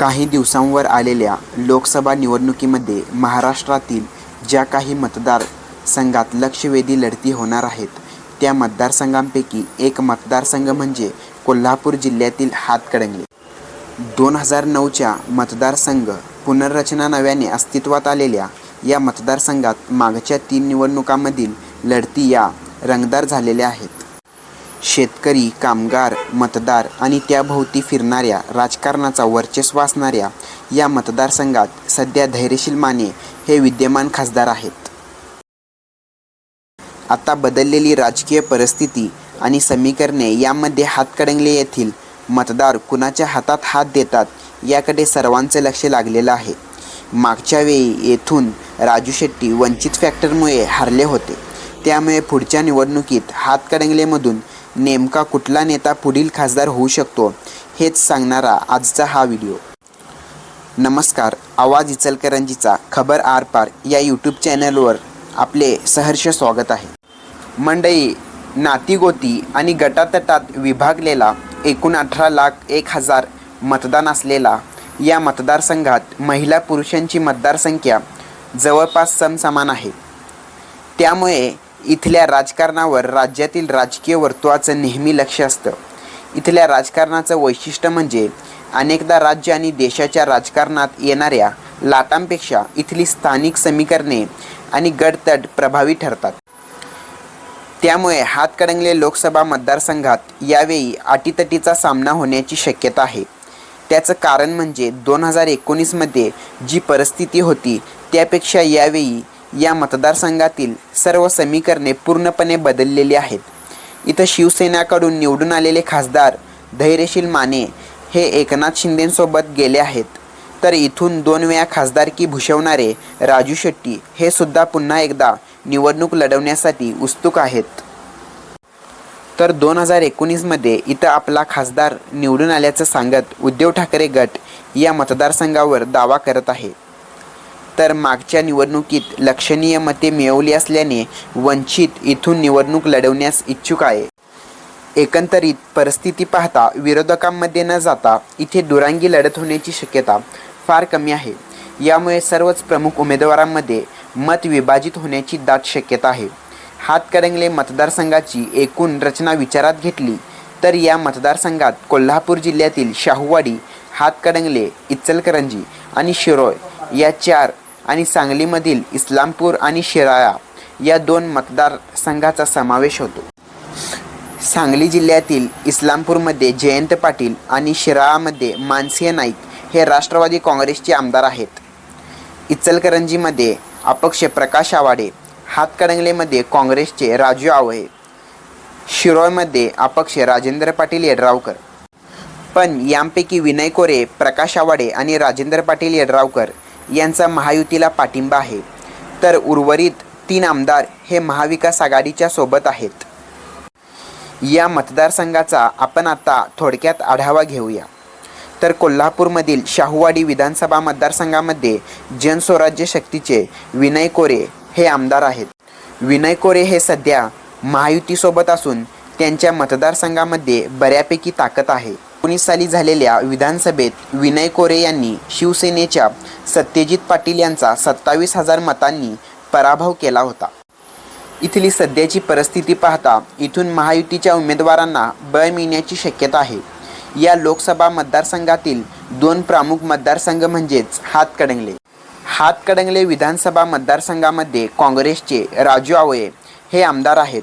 काही दिवसांवर आलेल्या लोकसभा निवडणुकीमध्ये महाराष्ट्रातील ज्या काही मतदार संघात लक्षवेधी लढती होणार आहेत त्या मतदारसंघांपैकी एक मतदारसंघ म्हणजे कोल्हापूर जिल्ह्यातील हातकणंगले. दोन हजार नऊच्या मतदारसंघ पुनर्रचना नव्याने अस्तित्वात आलेल्या या मतदारसंघात मागच्या तीन निवडणुकांमधील लढती या रंगदार झालेल्या आहेत. शेतकरी कामगार मतदार आणि त्याभोवती फिरणाऱ्या राजकारणाचा वर्चस्व असणाऱ्या या मतदारसंघात सध्या धैर्यशील माने हे विद्यमान खासदार आहेत. आता बदललेली राजकीय परिस्थिती आणि समीकरणे यामध्ये हातकडंगले येथील मतदार कुणाच्या हातात हात देतात याकडे सर्वांचे लक्ष लागलेलं आहे. मागच्या वेळी येथून राजू शेट्टी वंचित फॅक्टरमुळे हरले होते. त्यामुळे पुढच्या निवडणुकीत हातकडंगलेमधून नेमका कुठला नेता पुढील खासदार होऊ शकतो हेच सांगणारा आजचा हा व्हिडिओ. नमस्कार आवाज इचलकरंजीचा खबर आरपार या यूट्यूब चॅनलवर आपले सहर्ष स्वागत आहे. मंडई नातीगोती आणि गटातटात विभागलेला एकूण अठरा लाख एक हजार मतदान असलेला या मतदारसंघात महिला पुरुषांची मतदारसंख्या जवळपास समसमान आहे. त्यामुळे इथल्या राजकारणावर राज्यातील राजकीय वर्तुळाचं नेहमी लक्ष असतं. इथल्या राजकारणाचं वैशिष्ट्य म्हणजे अनेकदा राज्य आणि देशाच्या राजकारणात येणाऱ्या लाटांपेक्षा इथली स्थानिक समीकरणे आणि गडतट प्रभावी ठरतात. त्यामुळे हातकणंगले लोकसभा मतदारसंघात यावेळी अटीतटीचा सामना होण्याची शक्यता आहे. त्याचं कारण म्हणजे दोन हजार एकोणीसमध्ये जी परिस्थिती होती त्यापेक्षा यावेळी या मतदारसंघातील सर्व समीकरणे पूर्णपणे बदललेली आहेत. इथं शिवसेनाकडून निवडून आलेले खासदार धैर्यशील माने हे एकनाथ शिंदेंसोबत गेले आहेत. तर इथून दोन वेळा खासदारकी भूषवणारे राजू शेट्टी हे सुद्धा पुन्हा एकदा निवडणूक लढवण्यासाठी उत्सुक आहेत. तर दोन हजार एकोणीसमध्ये इथं आपला खासदार निवडून आल्याचं सांगत उद्धव ठाकरे गट या मतदारसंघावर दावा करत आहे. तर मागच्या निवडणुकीत लक्षणीय मते मिळवली असल्याने वंचित इथून निवडणूक लढवण्यास इच्छुक आहे. एकंदरीत परिस्थिती पाहता विरोधकांमध्ये न जाता इथे दुरांगी लढत होण्याची शक्यता फार कमी आहे. यामुळे सर्वच प्रमुख उमेदवारांमध्ये मत विभाजित होण्याची दाट शक्यता आहे. हातकडंगले मतदारसंघाची एकूण रचना विचारात घेतली तर या मतदारसंघात कोल्हापूर जिल्ह्यातील शाहूवाडी हातकणंगले इचलकरंजी आणि शिरोळ या चार आणि सांगलीमधील इस्लामपूर आणि शिराळा या दोन मतदारसंघाचा समावेश होतो. सांगली जिल्ह्यातील इस्लामपूरमध्ये जयंत पाटील आणि शिराळामध्ये मानसिंह नाईक हे राष्ट्रवादी काँग्रेसचे आमदार आहेत. इचलकरंजीमध्ये अपक्ष प्रकाश आवाडे हातकणंगलेमध्ये काँग्रेसचे राजू आवळे शिरोळमध्ये अपक्ष राजेंद्र पाटील यड्रावकर. पण यांपैकी विनय कोरे प्रकाश आवाडे आणि राजेंद्र पाटील यड्रावकर यांचा महायुतीला पाठिंबा आहे. तर उर्वरित तीन आमदार हे महाविकास आघाडीच्या सोबत आहेत. या मतदारसंघाचा आपण आता थोडक्यात आढावा घेऊया. तर कोल्हापूरमधील शाहूवाडी विधानसभा मतदारसंघामध्ये जनस्वराज्य शक्तीचे विनय कोरे हे आमदार आहेत. विनय कोरे हे सध्या महायुतीसोबत असून त्यांच्या मतदारसंघामध्ये बऱ्यापैकी ताकद आहे. एकोणीस साली झालेल्या विधानसभेत विनय कोरे यांनी शिवसेनेच्या सत्यजित पाटील यांचा सत्तावीस हजार मतांनी पराभव केला होता. इथली सध्याची परिस्थिती पाहता इथून महायुतीच्या उमेदवारांना बळ मिळण्याची शक्यता आहे. या लोकसभा मतदारसंघातील दोन प्रमुख मतदारसंघ म्हणजेच हातकणंगले. हातकणंगले विधानसभा मतदारसंघामध्ये काँग्रेसचे राजू आवळे हे आमदार आहेत.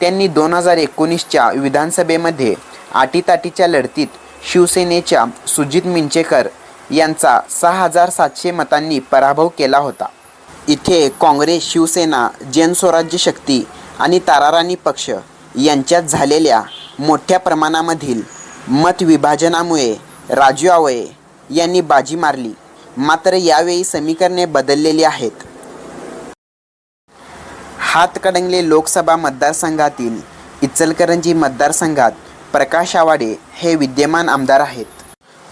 त्यांनी दोन हजार एकोणीसच्या विधानसभेमध्ये आटीताटीच्या लढतीत शिवसेनेच्या सुजित मिंचेकर यांचा सहा हजार सातशे मतांनी पराभव केला होता. इथे काँग्रेस शिवसेना जनस्वराज्य शक्ती आणि ताराराणी पक्ष यांच्यात झालेल्या मोठ्या प्रमाणामधील मतविभाजनामुळे राजू आवळे यांनी बाजी मारली. मात्र यावेळी समीकरणे बदललेली आहेत. हातकडंगले लोकसभा मतदारसंघातील इचलकरंजी मतदारसंघात प्रकाश आवाडे हे विद्यमान आमदार आहेत.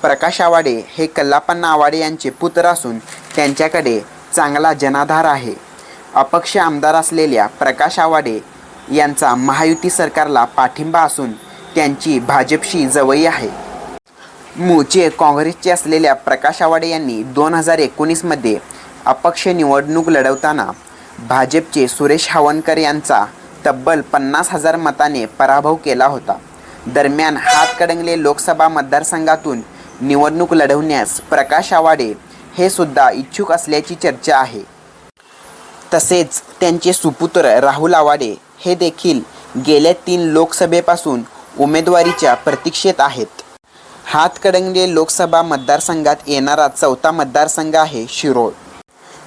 प्रकाश आवाडे हे कल्लापन्ना आवाडे यांचे पुत्र असून त्यांच्याकडे चांगला जनाधार आहे. अपक्ष आमदार असलेल्या प्रकाश आवाडे यांचा महायुती सरकारला पाठिंबा असून त्यांची भाजपशी जवळी आहे. मूळचे काँग्रेसचे असलेल्या प्रकाश आवाडे यांनी दोन हजार एकोणीसमध्ये अपक्ष निवडणूक लढवताना भाजपचे सुरेश हवनकर यांचा तब्बल पन्नास हजार मताने पराभव केला होता. दरम्यान हातकणंगले लोकसभा मतदारसंघातून निवडणूक लढवण्यास प्रकाश आवाडे हे सुद्धा इच्छुक असल्याची चर्चा आहे. तसेच त्यांचे सुपुत्र राहुल आवाडे हे देखील गेल्या तीन लोकसभेपासून उमेदवारीच्या प्रतीक्षेत आहेत. हातकणंगले लोकसभा मतदारसंघात येणारा चौथा मतदारसंघ आहे शिरोळ.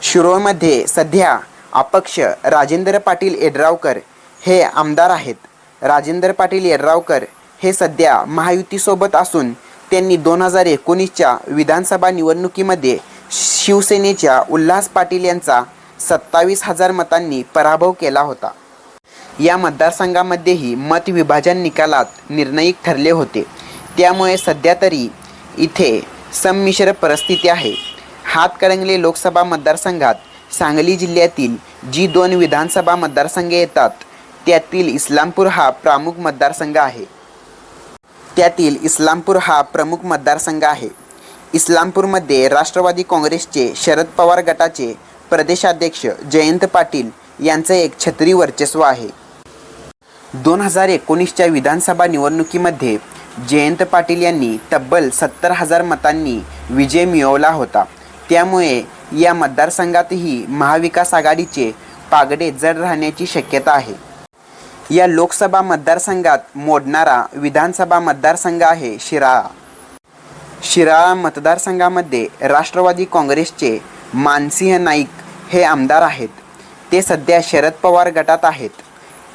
शिरोळमध्ये सध्या अपक्ष राजेंद्र पाटील येड्रावकर हे आमदार आहेत. राजेंद्र पाटील येड्रावकर हे सध्या महायुतीसोबत असून त्यांनी दोन हजार एकोणीसच्या विधानसभा निवडणुकीमध्ये शिवसेनेच्या उल्हास पाटील यांचा सत्तावीस हजार मतांनी पराभव केला होता. या मतदारसंघामध्येही मतविभाजन निकालात निर्णायक ठरले होते. त्यामुळे सध्या तरी इथे संमिश्र परिस्थिती आहे. हातकणंगले लोकसभा मतदारसंघात सांगली जिल्ह्यातील जी दोन विधानसभा मतदारसंघ येतात त्यातील इस्लामपूर हा प्रमुख मतदारसंघ आहे. त्यातील इस्लामपूर हा प्रमुख मतदारसंघ आहे. इस्लामपूरमध्ये राष्ट्रवादी काँग्रेसचे शरद पवार गटाचे प्रदेशाध्यक्ष जयंत पाटील यांचं एक छत्री वर्चस्व आहे. दोन हजार एकोणीसच्या विधानसभा निवडणुकीमध्ये जयंत पाटील यांनी तब्बल सत्तर हजार मतांनी विजय मिळवला होता. त्यामुळे या मतदारसंघातही महाविकास आघाडीचे पागडे जड राहण्याची शक्यता आहे. या लोकसभा मतदारसंघात मोडणारा विधानसभा मतदारसंघ आहे शिराळा. शिराळा मतदारसंघामध्ये राष्ट्रवादी काँग्रेसचे मानसिंह नाईक हे आमदार आहेत. ते सध्या शरद पवार गटात आहेत.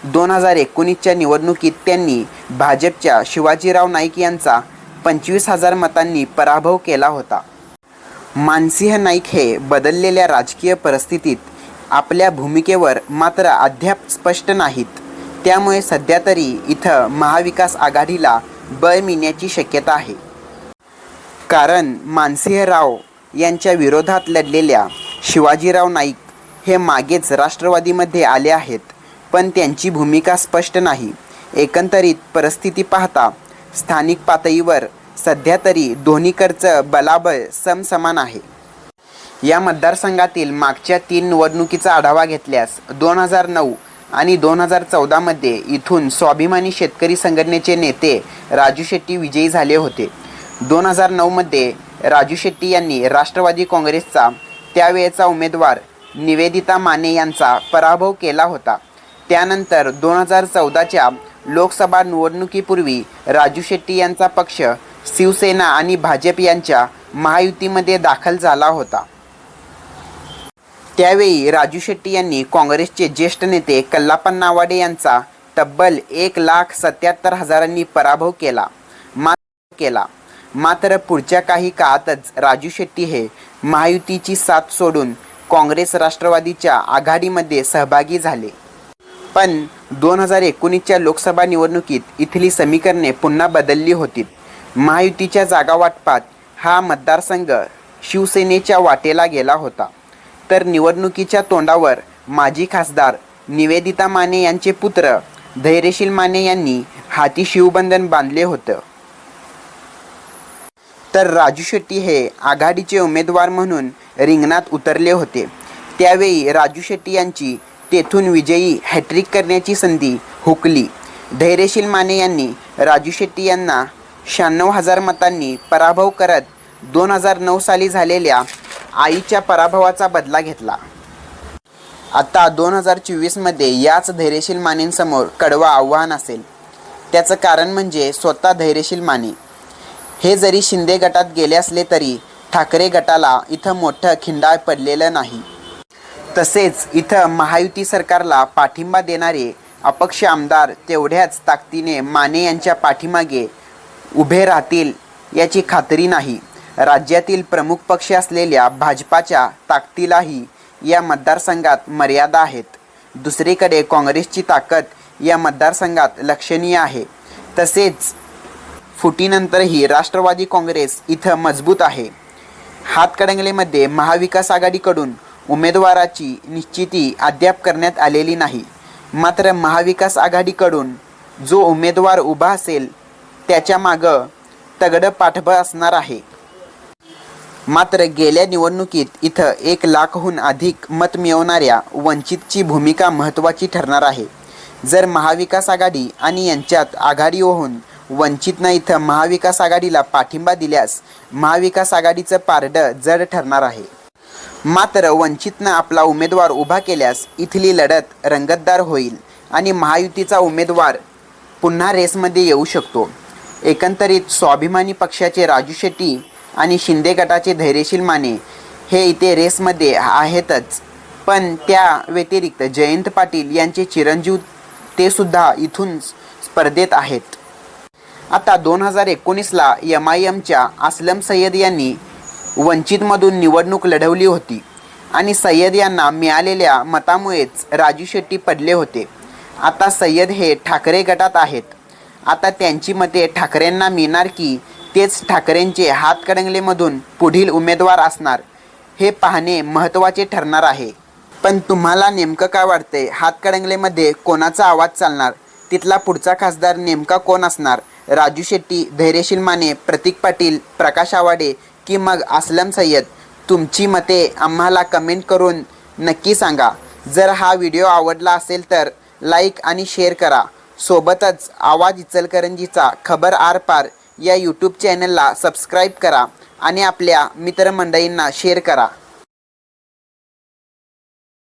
दोन हजार एकोणीसच्या निवडणुकीत त्यांनी भाजपच्या शिवाजीराव नाईक यांचा पंचवीस हजार मतांनी पराभव केला होता. मानसिंह नाईक हे बदललेल्या राजकीय परिस्थितीत आपल्या भूमिकेवर मात्र अद्याप स्पष्ट नाहीत. त्यामुळे सध्या तरी इथं महाविकास आघाडीला बळ मिळण्याची शक्यता आहे. कारण मानसिंहराव यांच्या विरोधात लढलेल्या शिवाजीराव नाईक हे मागेच राष्ट्रवादीमध्ये आले आहेत पण त्यांची भूमिका स्पष्ट नाही. एकंदरीत परिस्थिती पाहता स्थानिक पातळीवर सध्या तरी दोन्हीकडचं बलाबळ समसमान आहे. या मतदारसंघातील मागच्या तीन निवडणुकीचा आढावा घेतल्यास दोन हजार नऊ आणि दोन हजार चौदामध्ये इथून स्वाभिमानी शेतकरी संघटनेचे नेते राजू शेट्टी विजयी झाले होते. दोन हजार नऊमध्ये राजू शेट्टी यांनी राष्ट्रवादी काँग्रेसचा त्यावेळेचा उमेदवार निवेदिता माने यांचा पराभव केला होता. त्यानंतर दोन हजार चौदाच्या लोकसभा निवडणुकीपूर्वी राजू शेट्टी यांचा पक्ष शिवसेना आणि भाजप यांच्या महायुतीमध्ये दाखल झाला होता. त्यावेळी राजू शेट्टी यांनी काँग्रेसचे ज्येष्ठ नेते कल्लापन नावाडे यांचा तब्बल एक लाख सत्याहत्तर हजारांनी पराभव केला. मात्र केला. मात्र पुढच्या काही काळातच राजू शेट्टी हे महायुतीची साथ सोडून काँग्रेस राष्ट्रवादीच्या आघाडीमध्ये सहभागी झाले. पण दोन हजार एकोणीसच्या लोकसभा निवडणुकीत इथली समीकरणे पुन्हा बदलली होती. महायुतीच्या जागा वाटपात हा मतदारसंघ शिवसेनेच्या वाटेला गेला होता. तर निवडणुकीच्या तोंडावर माजी खासदार निवेदिता माने यांचे पुत्र धैर्यशील माने यांनी हाती शिवबंधन बांधले होतं. तर राजू शेट्टी हे आघाडीचे उमेदवार म्हणून रिंगणात उतरले होते. त्यावेळी राजू शेट्टी यांची तेथून विजयी हॅट्रिक करण्याची संधी हुकली. धैर्यशील माने यांनी राजू शेट्टी यांना शहाण्णव हजार मतांनी पराभव करत दोन हजार नऊ साली झालेल्या आईच्या पराभवाचा बदला घेतला. आता दोन हजार चोवीसमध्ये याच धैर्यशील मानेंसमोर कडवं आव्हान असेल. त्याचं कारण म्हणजे स्वतः धैर्यशील माने. हे जरी शिंदे गटात गेले असले तरी ठाकरे गटाला इथं मोठं खिंडाळ पडलेलं नाही. तसेच इथं महायुती सरकारला पाठिंबा देणारे अपक्ष आमदार तेवढ्याच ताकदीने माने यांच्या पाठीमागे उभे राहतील याची खात्री नाही. राज्यातील प्रमुख पक्ष असलेल्या भाजपाच्या ताकदीलाही या मतदारसंघात मर्यादा आहेत. दुसरीकडे काँग्रेसची ताकद या मतदारसंघात लक्षणीय आहे. तसेच फुटीनंतरही राष्ट्रवादी काँग्रेस इथं मजबूत आहे. हातकणंगलेमध्ये महाविकास आघाडीकडून उमेदवाराची निश्चिती अद्याप करण्यात आलेली नाही. मात्र महाविकास आघाडीकडून जो उमेदवार उभा असेल त्याच्या मागं तगडं पाठबळ असणार आहे. मात्र गेल्या निवडणुकीत इथं एक लाखहून अधिक मत मिळवणाऱ्या वंचितची भूमिका महत्त्वाची ठरणार आहे. जर महाविकास आघाडी आणि यांच्यात आघाडी होऊन वंचितनं इथं महाविकास आघाडीला पाठिंबा दिल्यास महाविकास आघाडीचं पारडं जड ठरणार आहे. मात्र वंचितनं आपला उमेदवार उभा केल्यास इथली लढत रंगतदार होईल आणि महायुतीचा उमेदवार पुन्हा रेसमध्ये येऊ शकतो. एकंदरीत स्वाभिमानी पक्षाचे राजू शेट्टी आणि शिंदे गटाचे धैर्यशील माने हे इथे रेसमध्ये आहेतच. पण त्या व्यतिरिक्त जयंत पाटील यांचे चिरंजीव ते सुद्धा इथून स्पर्धेत आहेत. आता दोन हजार एकोणीसला एम आय एमच्या असलम सय्यद यांनी वंचितमधून निवडणूक लढवली होती आणि सय्यद यांना मिळालेल्या मतामुळेच राजू शेट्टी पडले होते. आता सय्यद हे ठाकरे गटात आहेत. आता त्यांची मते ठाकरेंना मिळणार की तेच ठाकरेंचे हातकणंगलेमधून पुढील उमेदवार असणार हे पाहणे महत्त्वाचे ठरणार आहे. पण तुम्हाला नेमकं काय वाटतंय? हातकणंगलेमध्ये कोणाचा आवाज चालणार? तिथला पुढचा खासदार नेमका कोण असणार? राजू शेट्टी धैर्यशील माने प्रतीक पाटील प्रकाश आवाडे की मग असलम सय्यद? तुमची मते आम्हाला कमेंट करून नक्की सांगा. जर हा व्हिडिओ आवडला असेल तर लाईक आणि शेअर करा. सोबतच आवाज इचलकरंजीचा खबर आर पार या यूट्यूब चॅनलला सबस्क्राईब करा आणि आपल्या मित्रमंडळींना शेअर करा.